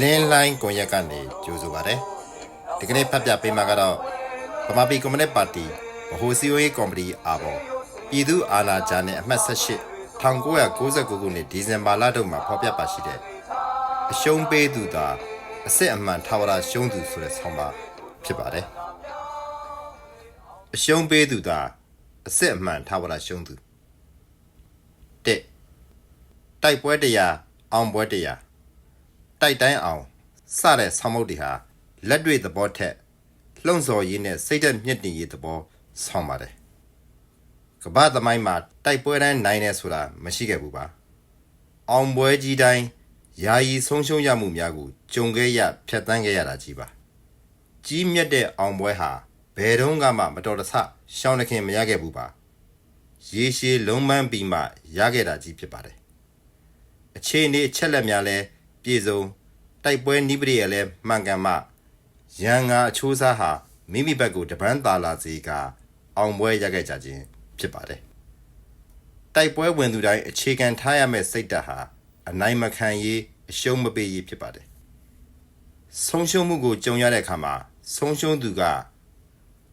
လင်းလိုင်းကွန်ရက်ကနေကြိုဆိုပါတယ်ဒီကနေ့ဖတ်ပြပေးမှာကတော့ဗမာပြည်ကွန်မြူနတီပါတီဗဟိုစည်းဝေးကော်မတီအားပေါ်ပြည်သူအာဏာကြားနဲ့အမှတ်18 1999ခုနှစ်ဒီဇင်ဘာလတုန်းမှာဖော်ပြပါရှိတဲ့အရှုံးပေးသူသာအစစ်အမှန်ထာဝရရှုံးသူဆိုတဲ့ဆောင်းပါဖြစ်ပါတယ်အရှုံးပေးသူသာအစစ်အမှန်ထာဝရရှုံးသူတစ်တိုက်ပွဲတရားအောင်ပွဲတရား တိုက်တိုင်းအောင်စတဲ့ဆောင်းမုတ်တွေဟာလက်တွေ့သဘောထက်လှုံ့ဆော်ရေးနဲ့စိတ်သက်မြင့်တင်ရေးသဘောဆောင်းပါတယ်ကမ္ဘာသမိုင်းမှာတိုက်ပွဲတိုင်းနိုင်နေဆိုတာမရှိခဲ့ဘူးပါအောင်ပွဲကြီးတိုင်းယာယီဆုံးရှုံးရမှုများကိုကြုံခဲ့ရဖြတ်တန်းခဲ့ရတာကြီးပါကြီးမြတ်တဲ့အောင်ပွဲဟာဘယ်တော့မှမတော်တဆရှောင်းတခင်မရခဲ့ဘူးပါရေရှည်လုံးပန်းပြီးမှရခဲ့တာကြီးဖြစ်ပါတယ်အခြေအနေအချက်လက်များလဲပြည်စုံ တိုက်ပွဲနိပရိယလဲမှန်ကန်မှရန်ငါအချိုးစားဟာမိမိဘက်ကိုတပန်းသာလာစေကအောင်ပွဲရခဲ့ကြခြင်းဖြစ်ပါတယ်တိုက်ပွဲဝင်သူတိုင်းအခြေခံထားရမယ့်စိတ်ဓာတ်ဟာအနိုင်မခံရေးအရှုံးမပေးရေးဖြစ်ပါတယ်ဆုံးရှုံးမှုကိုကြုံရတဲ့အခါမှာဆုံးရှုံးသူက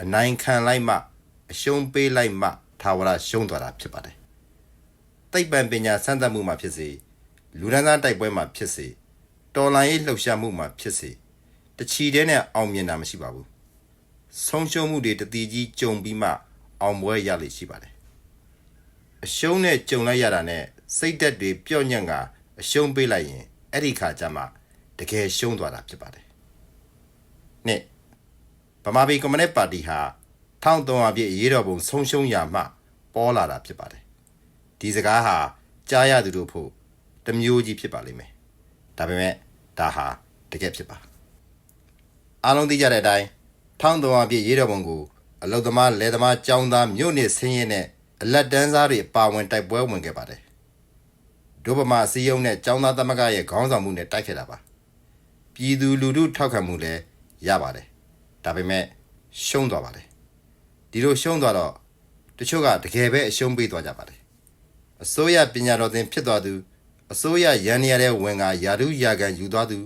အနိုင်ခံလိုက်မှအရှုံးပေးလိုက်မှထာဝရရှုံးသွားတာဖြစ်ပါတယ်သိပ္ပံပညာစမ်းသပ်မှုမှာဖြစ်စေလူဒန်းသားတိုက်ပွဲမှာဖြစ်စေ တော်လိုင်းရေးလှုပ်ရှားမှုမှာဖြစ်စေတချီတဲ့နဲ့အောင်မြင်တာမရှိပါဘူးဆုံးရှုံးမှုတွေတတိကြီးကြုံပြီးမှအောင်ပွဲရလိမ့်ရှိပါတယ်အရှုံးနဲ့ကြုံလိုက်ရတာနဲ့စိတ်သက်တွေပျော့ညံ့ကအရှုံးပေးလိုက်ရင်အဲ့ဒီခါကျမှတကယ်ရှုံးသွားတာဖြစ်ပါတယ်နှစ်ဗမာပြည်ကွန်မြူနတီပါတီဟာ1300ပြည့်အရေးတော်ပုံဆုံးရှုံးရာမှ ပေါ်လာတာဖြစ်ပါတယ်ဒီစကားဟာကြားရသူတို့ဖို့တစ်မျိုးကြီးဖြစ်ပါလိမ့်မယ်ဒါပေမဲ့ ဒါဟာတကယ်ဖြစ်ပါအားလုံးသိကြတဲ့အတိုင်းထောင်းတော်အပြည့်ရေးတော်ပုံကိုအလုသမားလယ်သမားចောင်းသားမြို့နယ်ဆင်းရဲနဲ့အလက်တန်းစားတွေပါဝင်တိုက်ပွဲဝင်ခဲ့ပါတယ်ဒုဗမာစီယုံနဲ့ចောင်းသားသမဂ္ဂရဲ့ခေါင်းဆောင်မှုနဲ့တိုက်ခဲ့တာပါပြည်သူလူထုထောက်ခံမှုလည်းရပါတယ်ဒါပေမဲ့ရှုံးသွားပါတယ်ဒီလိုရှုံးသွားတော့တချို့ကတကယ်ပဲအရှုံးပေးသွားကြပါတယ်အစိုးရပညာတော်သင်ဖြစ်သွားသူ အစိုးရရန်နေရတဲ့ဝင်ကယာရုယာကန်ယူသွားသူ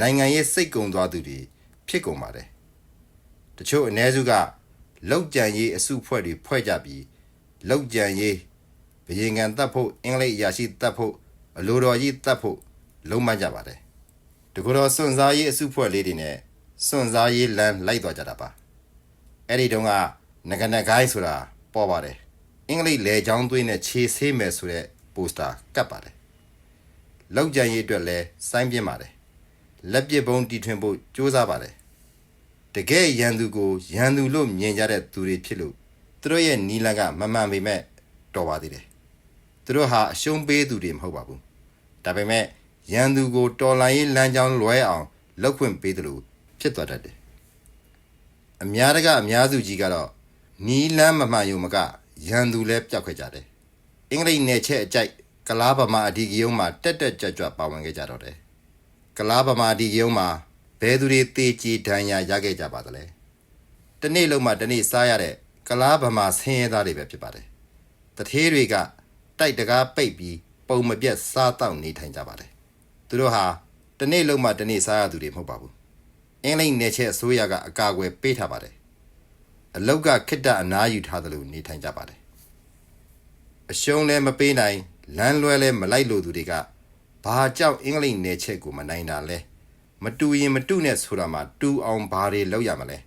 နိုင်ငံရေးစိတ်ကုံသွားသူတွေဖြစ်ကုန်ပါတယ်တချို့အ ਨੇ စုကလောက်ကြံရေးအစုဖွဲ့တွေဖွဲ့ကြပြီးလောက်ကြံရေးဘယင်ကန်တက်ဖို့အင်္ဂလိပ်အရာရှိတက်ဖို့အလိုတော်ကြီးတက်ဖို့လုံးမကြပါတယ်တကူတော်စွန့်စားရေးအစုဖွဲ့လေးတွေနဲ့စွန့်စားရေးလမ်းလိုက်သွားကြတာပါအဲ့ဒီတုန်းကငကနဂိုင်းဆိုတာပေါ်ပါတယ်အင်္ဂလိပ်လေချောင်းသွင်းနဲ့ခြေဆေးမယ်ဆိုတဲ့ပိုစတာကတ်ပါတယ် လောက်ကြံရေးအတွက်လဲစိုင်းပြင်းပါတယ်လက်ပစ်ပုံးတီထွင်ဖို့ကြိုးစားပါတယ်တကယ်ရန်သူကိုရန်သူလို့မြင်ကြတဲ့သူတွေဖြစ်လို့သူတို့ရဲ့နီလန်ကမမှန်ပေမဲ့တော်ပါသေးတယ်သူတို့ဟာအရှုံးပေးသူတွေမဟုတ်ပါဘူးဒါပေမဲ့ရန်သူကိုတော်လိုင်းရေးလမ်းကြောင်းလွဲအောင်လောက်ခွင့်ပေးတယ်လို့ဖြစ်သွားတတ်တယ်အများတကအများစုကြီးကတော့နီလန်းမမှန်ယုံမကရန်သူလဲပျောက်ခဲ့ကြတယ်အင်္ဂလိပ်နယ်ချက်အကြိုက် ကလားဗမာအဒီကယုံမှာတက်တက်ကြွကြွပါဝင်ခဲ့ကြတော့တယ်ကလားဗမာအဒီကယုံမှာဘယ်သူတွေတေချီဒဏ်ရာရခဲ့ကြပါသလဲတနေ့လုံးမှတနေ့စားရတဲ့ကလားဗမာဆင်းရဲသားတွေပဲဖြစ်ပါတယ်တထေးတွေကတိုက်တကားပိတ်ပြီးပုံမပြတ်စားတောက်နေထိုင်ကြပါတယ်သူတို့ဟာတနေ့လုံးမှတနေ့စားရသူတွေမဟုတ်ပါဘူးအင်္ဂလိပ်နယ်ချက်အစိုးရကအကာအကွယ်ပေးထားပါတယ်အလောက်ကခိတ္တအနားယူထားသလိုနေထိုင်ကြပါတယ်အရှုံးလည်းမပေးနိုင် လမ်းလွဲလည်းမလိုက်လို့သူတွေကဘာကြောင့်အင်္ဂလိပ်နယ်ချက်ကိုမနိုင်တာလဲမတူရင်မတူနဲ့ဆိုတာမှာတူအောင်ဘာတွေလုပ်ရမလဲ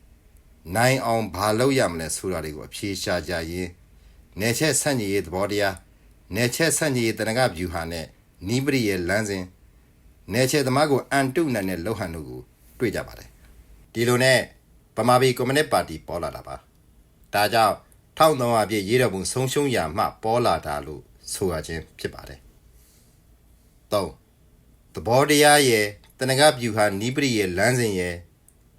နိုင်အောင်ဘာလုပ်ရမလဲဆိုတာတွေကိုအဖြေရှာကြရင်နယ်ချက်ဆန့်ကျင်ရေးသဘောတရားနယ်ချက်ဆန့်ကျင်ရေးတဏ္ဍကဗျူဟာနဲ့နီးပရိရဲ့လမ်းစဉ်နယ်ချက်သမားကိုအန်တုနိုင်တဲ့လောက်ဟန်တို့ကိုတွေ့ကြပါတယ်ဒီလိုနဲ့ဗမာပြည်ကွန်မြူနတီပါတီပေါ်လာတာပါဒါကြောင့်1300ပြည့်ရေးတော်ပုံဆုံးရှုံးရာမှပေါ်လာတာလို့ ဆိုရခြင်းဖြစ်ပါတယ်3သဘောတရားရဲ့တဏ္ဍကဗျူဟာနီးပရိရဲ့လမ်းစဉ်ရဲ့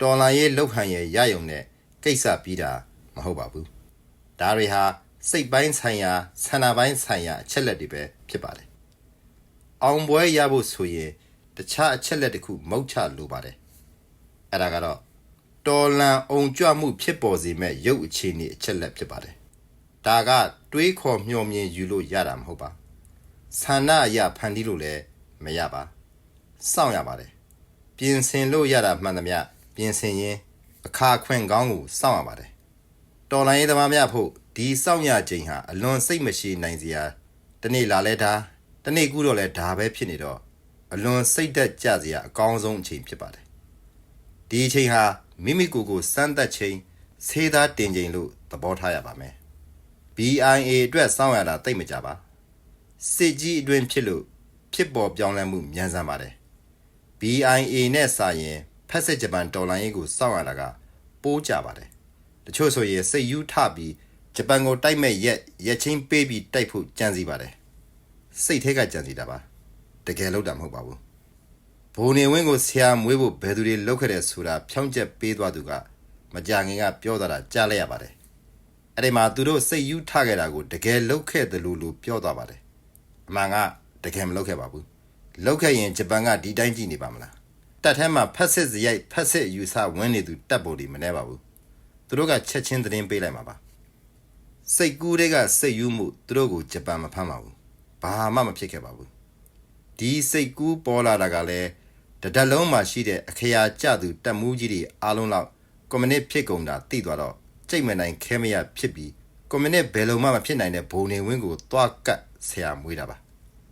တော်လာရဲ့လောက်ဟန်ရဲ့ရယုံနဲ့ကိစ္စပြီးတာမဟုတ်ပါဘူးဒါတွေဟာစိတ်ပိုင်းဆိုင်ရာဆန္ဒပိုင်းဆိုင်ရာအချက်လက်တွေပဲဖြစ်ပါတယ်အောင်ပွဲရဖို့ဆိုရင်တခြားအချက်လက်တစ်ခုမုတ်ချလိုပါတယ်အဲ့ဒါကတော့တော်လန်အောင်ကြွမှုဖြစ်ပေါ်စေမဲ့ရုပ်အခြေအနေအချက်လက်ဖြစ်ပါတယ်ဒါက တွေးခေါ်မျှော်မြင်ယူလို့ရတာမဟုတ်ပါဆန္ဒအရဖန်တီးလို့လည်းမရပါစောင့်ရပါတယ်ပြင်ဆင်လို့ရတာမှန်သမျှပြင်ဆင်ရင်အခါခွင့်ကောင်းကိုစောင့်ရပါတယ်တော်လိုင်းရေးသမားများဖို့ဒီစောင့်ရခြင်းဟာအလွန်စိတ်မရှိနိုင်စရာတစ်နေ့လာလဲဒါတစ်နေ့ကူတော့လဲဒါပဲဖြစ်နေတော့အလွန်စိတ်သက်ကြစရာအကောင်းဆုံးအချိန်ဖြစ်ပါတယ်ဒီအချိန်ဟာမိမိကိုယ်ကိုစမ်းသပ်ချိန်ဆေးသားတင်ချိန်လို့သဘောထားရပါမယ် BIA အတွက်စောင့်ရတာတိတ်မကြပါစစ်ကြီးအတွင်းဖြစ်လို့ဖြစ်ပေါ်ပြောင်းလဲမှုမြန်ဆန်ပါတယ် BIA နဲ့စာရင်ဖက်စစ်ဂျပန်ဒေါ်လာရင်းကိုစောင့်ရတာကပိုးကြပါတယ်တချို့ဆိုရင်စိတ်ယူထပြီးဂျပန်ကိုတိုက်မဲ့ရက်ရက်ချင်းပေးပြီးတိုက်ဖို့ကြံစီပါတယ်စိတ်ထဲကကြံစီတာပါတကယ်လို့တာမဟုတ်ပါဘူးဘိုးနေဝင်းကိုဆရာမွေးဖို့ဘယ်သူတွေလောက်ခဲ့တယ်ဆိုတာဖြောင်းချက်ပေးသွားသူကမကြခင်ကပြောသွားတာကြားလိုက်ရပါတယ် အဲ့ဒီမှာသူတို့စိတ်ယူထခဲ့တာကိုတကယ်လောက်ခဲ့တယ်လို့လို့ပြောသွားပါတယ်အမှန်ကတကယ်မလောက်ခဲ့ပါဘူးလောက်ခဲ့ရင်ဂျပန်ကဒီတိုင်းကြည့်နေပါမလားတက်ထဲမှာဖက်စစ်စရိုက်ဖက်စစ်ယူဆဝင်းနေသူတက်ပေါ်ဒီမနေပါဘူးသူတို့ကချက်ချင်းသတင်းပေးလိုက်မှာပါစိတ်ကူးတွေကစိတ်ယူမှုသူတို့ကိုဂျပန်မဖမ်းပါဘူးဘာမှမဖြစ်ခဲ့ပါဘူးဒီစိတ်ကူးပေါ်လာတာကလည်းတဒက်လုံးမှာရှိတဲ့အခရာကျသူတက်မှုကြီးတွေအားလုံးလောက်ကွန်မြူနစ်ဖြစ်ကုန်တာသိသွားတော့ ကြိတ်မနိုင်ခဲမရဖြစ်ပြီးကွန်မြူနစ်ဘယ်လုံးမှမဖြစ်နိုင်တဲ့ဘုံနေဝင်းကိုတွားကတ်ဆရာမွေးတာပါ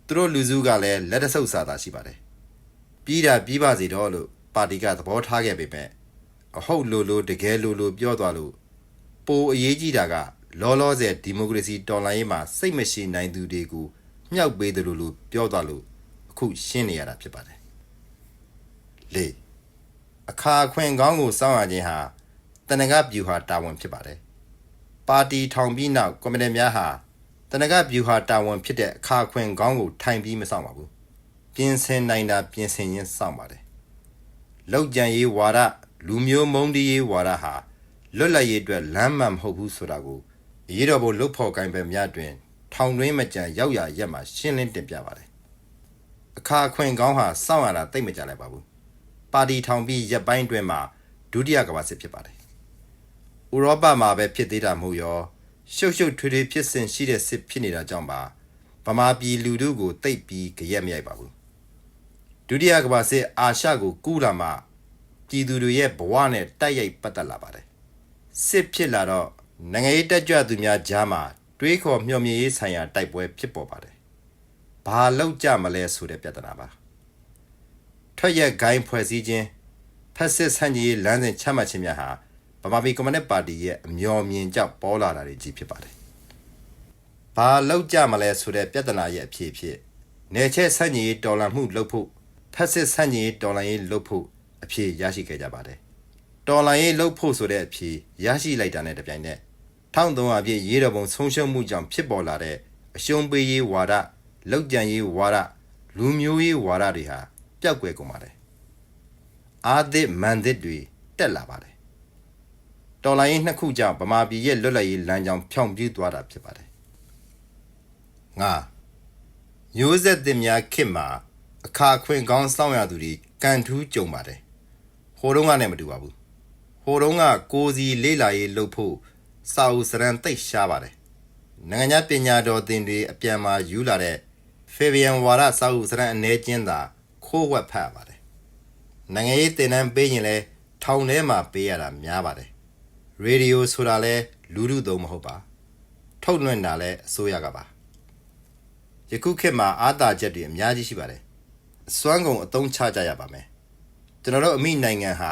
သူတို့လူစုကလည်းလက်တဆုပ်စာသာရှိပါတယ်။ပြီးတာပြီးပါစေတော့လို့ပါတီကသဘောထားခဲ့ပေမဲ့အဟုတ်လို့လို့တကယ်လို့လို့ပြောသွားလို့ပိုအရေးကြီးတာကလောလောဆယ်ဒီမိုကရေစီတော်လှန်ရေးမှာစိတ်မရှိနိုင်သူတွေကိုမြှောက်ပေးတယ်လို့လို့ပြောသွားလို့အခုရှင်းနေရတာဖြစ်ပါတယ်။လေအခါအခွင့်ကောင်းကိုစောင့်ရခြင်းဟာ တနင်္ဂပြူဟာတာဝန်ဖြစ်ပါတယ်။ပါတီထောင်ပြီးနောက်ကွန်မြူနစ်များဟာတနကဗျူဟာတာဝန်ဖြစ်တဲ့အခါခွင့်ကောင်းကိုထိုင်ပြီးမဆောင်ပါဘူးပြင်ဆင်နိုင်တာပြင်ဆင်ရင်းစောင့်ပါတယ်လောက်ကြံရေးဝါဒလူမျိုးမုံဒီရေးဝါဒဟာလွတ်လပ်ရေးအတွက်လမ်းမှန်မဟုတ်ဘူးဆိုတာကိုအရေးတော်ပုံလုတ်ဖို့ကိုင်းပဲများတွင် ထောင်တွင်းမကြံရောက်ရရက်မှာရှင်းလင်းတင်ပြပါတယ်အခါခွင့်ကောင်းဟာစောင့်ရတာတိတ်မကြလိုက်ပါဘူးပါတီထောင်ပြီးရက်ပိုင်းတွင်မှာဒုတိယကမ္ဘာစစ်ဖြစ်ပါတယ် ဥရောပမှာပဲဖြစ်သေးတာမဟုတ်ရော ရှုပ်ရှုပ်ထွေးထွေးဖြစ်စဉ်ရှိတဲ့စစ်ဖြစ်နေတာကြောင့်ပါဗမာပြည်လူထုကိုတိတ်ပြီးကြရက်မရိုက်ပါဘူးဒုတိယကမ္ဘာစစ်အာရှကိုကူးလာမှပြည်သူတွေရဲ့ဘဝနဲ့တိုက်ရိုက်ပတ်သက်လာပါတယ်စစ်ဖြစ်လာတော့နိုင်ငံရေးတက်ကြွသူများကြားမှာတွေးခေါ်မျှော်မြင်ရေးဆိုင်ရာတိုက်ပွဲဖြစ်ပေါ်ပါတယ်ဘာလောက်ကြမလဲဆိုတဲ့ပြဿနာပါထွက်ရက်ဂိုင်းဖွဲ့စည်းခြင်းဖက်စစ်ဆန့်ကျင်ရေးလမ်းစဉ်ချမှတ်ခြင်းများဟာ ဗမာပြည်ကွန်မြူနစ်ပါတီရဲ့အမျော်မြင်ကြောက်ပေါ်လာတာတွေကြီးဖြစ်ပါတယ်။ဘာလောက်ကြမလဲဆိုတဲ့ပြဿနာရဲ့အဖြစ်ဖြစ်နေချက်ဆန့်ကျင်ရေးတော်လှန်မှုလုပ်ဖို့ဖက်စစ်ဆန့်ကျင်ရေးတော်လှန်ရေးလုပ်ဖို့အဖြစ်ရရှိခဲ့ကြပါတယ်။တော်လှန်ရေးလုပ်ဖို့ဆိုတဲ့အဖြစ်ရရှိလိုက်တာနဲ့တပြိုင်နက်1300ပြည့်ရေးတော်ပုံဆုံးရှုံးမှုကြောင့်ဖြစ်ပေါ်လာတဲ့အရှုံးပေးရေးဝါဒလောက်ကြံရေးဝါဒလူမျိုးရေးဝါဒတွေဟာပျောက်ကွယ်ကုန်ပါတယ်။အာသစ်မန်သစ်တွေတက်လာပါတယ် တော်လိုင်းနှစ်ခုကြောင့်ဗမာပြည်ရဲ့လွတ်လပ်ရေးလမ်းကြောင်းဖြောင့်ပြူးသွားတာဖြစ်ပါတယ်။ငါမျိုးဆက်သစ်များခေတ်မှာအခါခွင့်ကောင်းစောင့်ရသူတွေကန်ထူးကြုံပါတယ်။ဟိုတုန်းကလည်းမတူပါဘူး။ဟိုတုန်းကကိုစီလေးလာရေးလုပ်ဖို့စာအုပ်စရန်သိပ်ရှားပါတယ်။နိုင်ငံခြားပညာတော်သင်တွေအပြန်မှာယူလာတဲ့ဖေဗီယန်ဝါရစာအုပ်စရန်အနေချင်းသာခိုးဝက်ဖတ်ပါတယ်။နိုင်ငံရေးသင်တန်းပေးရင်လဲထောင်ထဲမှာပေးရတာများပါတယ် ရေဒီယိုဆိုတာလဲလူလူသုံးမဟုတ်ပါထုတ်လွှင့်တာလဲအစိုးရကပါယခုခေတ်မှာအာသာချက်တွေအများကြီးရှိပါတယ်အစွမ်းကုန်အသုံးချကြရပါမယ်ကျွန်တော်တို့အမိနိုင်ငံဟာ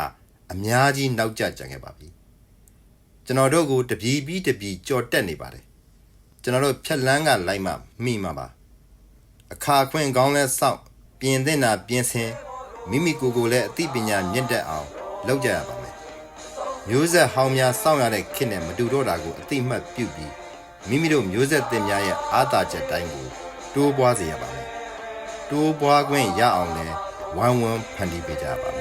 အများကြီးနောက်ကျကြံခဲ့ပါပြီကျွန်တော်တို့ကိုတပြီပြီးတပြီကြော်တက်နေပါတယ်ကျွန်တော်တို့ဖြက်လန်းကလိုက်မှမိမှာပါအခါခွင့်ကောင်းလဲစောင့်ပြင်သင့်တာပြင်ဆင်မိမိကိုယ်ကိုယ်လည်းအသိပညာမြင့်တက်အောင်လုပ်ကြရပါ မယ်မျိုးဆက်ဟောင်းများစောင့်ရတဲ့ခေတ်နဲ့မတူတော့တာကိုအသိမှတ်ပြုပြီးမိမိတို့မျိုးဆက်သစ်များရဲ့အာသာချက်တိုင်းကိုတိုးပွားစေရပါမယ်တိုးပွားခွင့်ရအောင်လဲဝမ်းဝမ်းဖန်တီးပေးကြပါမယ်